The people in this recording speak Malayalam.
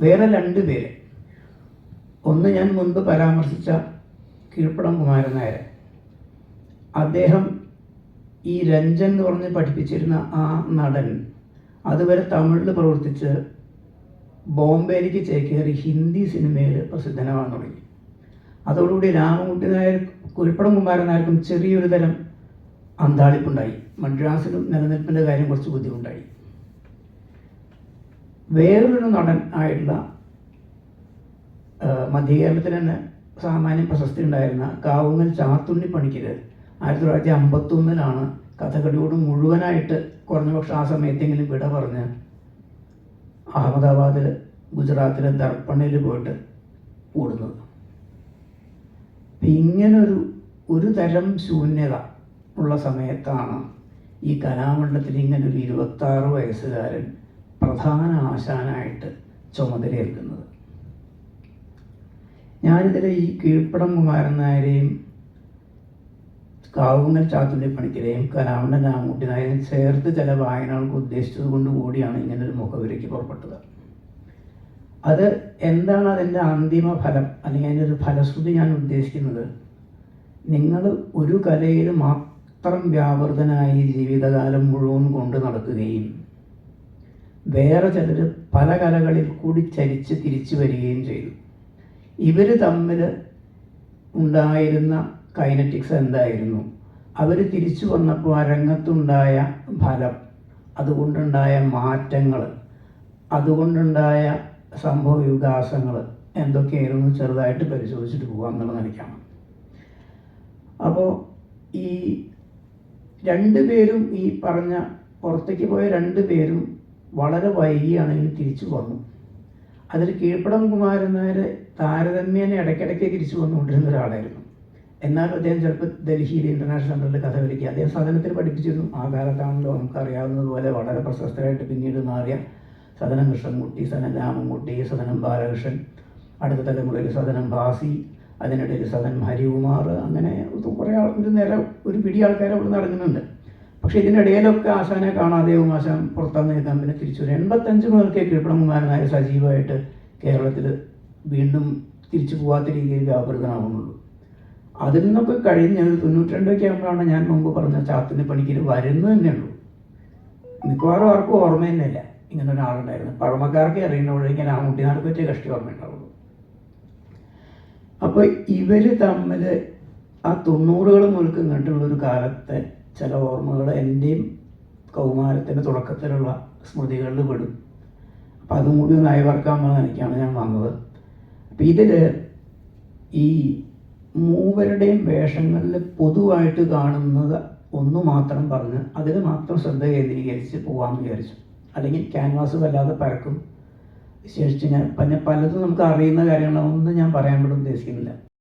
വേറെ രണ്ട് പേര്. ഒന്ന് ഞാൻ മുൻപ് പരാമർശിച്ച കീഴ്പ്പടം കുമാരൻ നായർ. അദ്ദേഹം ഈ രഞ്ജൻ എന്ന് പറഞ്ഞ് പഠിപ്പിച്ചിരുന്ന ആ നടൻ അതുവരെ തമിഴിൽ പ്രവർത്തിച്ച് ബോംബെയിലേക്ക് ചേക്കേറി ഹിന്ദി സിനിമയിൽ പ്രസിദ്ധനാവാൻ തുടങ്ങി. അതോടുകൂടി രാമൻകുട്ടി നായർ കുഴിപ്പടം കുമാരൻ നായർക്കും ചെറിയൊരു തരം അന്താളിപ്പുണ്ടായി. മദ്രാസിലും നിലനിൽപ്പിന്റെ കാര്യം കുറച്ച് ബുദ്ധിമുട്ടായി. വേറൊരു നടൻ ആയിട്ടുള്ള മധ്യകേരളത്തിൽ തന്നെ സാമാന്യ പ്രശസ്തി ഉണ്ടായിരുന്ന കാവുങ്ങൽ ചാത്തുണ്ണി പണിക്കർ ആയിരത്തി തൊള്ളായിരത്തി അമ്പത്തൊന്നിലാണ് കഥകളിയോട് മുഴുവനായിട്ട് കുറഞ്ഞപക്ഷം ആ സമയത്തെങ്കിലും വിട പറഞ്ഞ് അഹമ്മദാബാദിൽ ഗുജറാത്തിലെ ദർപ്പണയിൽ പോയിട്ട് കൂടുന്നത് ഇങ്ങനൊരു ഒരു തരം ശൂന്യത ഉള്ള സമയത്താണ് ഈ കലാമണ്ഡലത്തിൽ ഇങ്ങനൊരു ഇരുപത്താറ് വയസ്സുകാരൻ പ്രധാന ആശാനായിട്ട് ചുമതലയേൽക്കുന്നത് ഞാനിതിൽ ഈ കീഴ്പ്പടം കുമാരൻ നായരെയും കാവുങ്ങൽ പണിക്കരെയും കലാമണ്ഡൻ രാമൂട്ടി നായരെയും ചേർത്ത് ചില വായനകൾക്ക് ഉദ്ദേശിച്ചത് കൊണ്ട് കൂടിയാണ് ഇങ്ങനെ ഒരു മുഖവിലേക്ക് പുറപ്പെട്ടത്. അത് എന്താണ് അതിന്റെ അന്തിമ ഫലം അല്ലെങ്കിൽ അതിന്റെ ഒരു ഫലശ്രുതി ഞാൻ ഉദ്ദേശിക്കുന്നത്? നിങ്ങൾ ഒരു കലയിൽ മാത്രം വ്യാപൃതനായി ജീവിതകാലം മുഴുവൻ കൊണ്ട് നടക്കുകയും വേറെ ചിലർ പല കലകളിൽ കൂടി ചരിച്ച് തിരിച്ചു വരികയും ചെയ്തു. ഇവർ തമ്മിൽ ഉണ്ടായിരുന്ന കൈനറ്റിക്സ് എന്തായിരുന്നു അവർ തിരിച്ചു വന്നപ്പോൾ ആ രംഗത്തുണ്ടായ ഫലം അതുകൊണ്ടുണ്ടായ മാറ്റങ്ങൾ അതുകൊണ്ടുണ്ടായ സംഭവ വികാസങ്ങൾ എന്തൊക്കെയായിരുന്നു ചെറുതായിട്ട് പരിശോധിച്ചിട്ട് പോകാം എന്നുള്ള നിലയ്ക്കാണ്. അപ്പോൾ ഈ രണ്ട് പേരും ഈ പറഞ്ഞ പുറത്തേക്ക് പോയ രണ്ട് പേരും വളരെ വൈകിയാണെങ്കിൽ തിരിച്ചു വന്നു. അതിൽ കീഴ്പ്പടം കുമാരൻ നായർ താരതമ്യേന ഇടയ്ക്കിടയ്ക്ക് തിരിച്ചു വന്നുകൊണ്ടിരുന്ന ഒരാളായിരുന്നു. എന്നാൽ അദ്ദേഹം ചിലപ്പോൾ ഡൽഹിയിൽ ഇന്റർനാഷണൽ കഥ കളിക്കുക അദ്ദേഹം സദനത്തിൽ പഠിപ്പിച്ചിരുന്നു. ആ കാലത്താണല്ലോ നമുക്കറിയാവുന്നതുപോലെ വളരെ പ്രശസ്തരായിട്ട് പിന്നീട് മാറിയ സദനം കൃഷ്ണൻകുട്ടി സദനം രാമൻകുട്ടി സദനം ബാലകൃഷ്ണൻ അടുത്ത തലമുറയിൽ സദനം ഭാസി അതിനിടയിൽ സദനം ഹരികുമാർ അങ്ങനെ കുറേ ആൾ ഒരു നേരം ഒരു പിടി ആൾക്കാർ അവിടെ നടക്കുന്നുണ്ട്. പക്ഷേ ഇതിനിടയിലൊക്കെ ആശാനെ കാണാതെയും ആശാൻ പുറത്താന്ന് എഴുതാൻ പിന്നെ തിരിച്ചു വരും എൺപത്തഞ്ച് മുതൽക്കേ കീഴ്പ്പണം കുമാരനായ സജീവമായിട്ട് കേരളത്തിൽ വീണ്ടും തിരിച്ചു പോകാത്ത രീതിയിൽ വ്യാപൃതനാവുന്നുള്ളൂ. അതിൽ നിന്നൊക്കെ കഴിഞ്ഞ് തൊണ്ണൂറ്റി തൊണ്ണൂറ്റിരണ്ടൊക്കെ ആകുമ്പോഴാണ് ഞാൻ മുമ്പ് പറഞ്ഞ ചാത്തുണ്ണി വരുന്നു വരുന്നത് തന്നെയുള്ളൂ മിക്കവാറും ആർക്കും ഓർമ്മ തന്നെയില്ല ഇങ്ങനെ ഒരാളുണ്ടായിരുന്നു പഴമക്കാർക്ക് അറിയണവഴെങ്കിൽ ആ കുട്ടിനാർക്ക് പറ്റിയ കഷ്ടി ഓർമ്മ ഉണ്ടാവുള്ളൂ. അപ്പോൾ ഇവർ തമ്മിൽ ആ തൊണ്ണൂറുകൾ മുതൽക്ക് കണ്ടുള്ളൊരു കാലത്തെ ചില ഓർമ്മകൾ എന്റെയും കൗമാരത്തിന്റെ തുടക്കത്തിലുള്ള സ്മൃതികളിൽ പെടും. അപ്പം അതും കൂടി ഒന്ന് അയവർക്കാമെന്ന് എനിക്കാണ് ഞാൻ വന്നത്. അപ്പം ഇതിൽ ഈ മൂവരുടെയും വേഷങ്ങളിൽ പൊതുവായിട്ട് കാണുന്നത് ഒന്ന് മാത്രം പറഞ്ഞ് അതിൽ മാത്രം ശ്രദ്ധ കേന്ദ്രീകരിച്ച് പോകാമെന്ന് വിചാരിച്ചു. അല്ലെങ്കിൽ ക്യാൻവാസ് വല്ലാതെ പരക്കും. വിശേഷിച്ച് ഞാൻ പിന്നെ പലതും നമുക്ക് അറിയുന്ന കാര്യങ്ങളൊന്നും ഞാൻ പറയാൻ വേണ്ടി ഉദ്ദേശിക്കുന്നില്ല.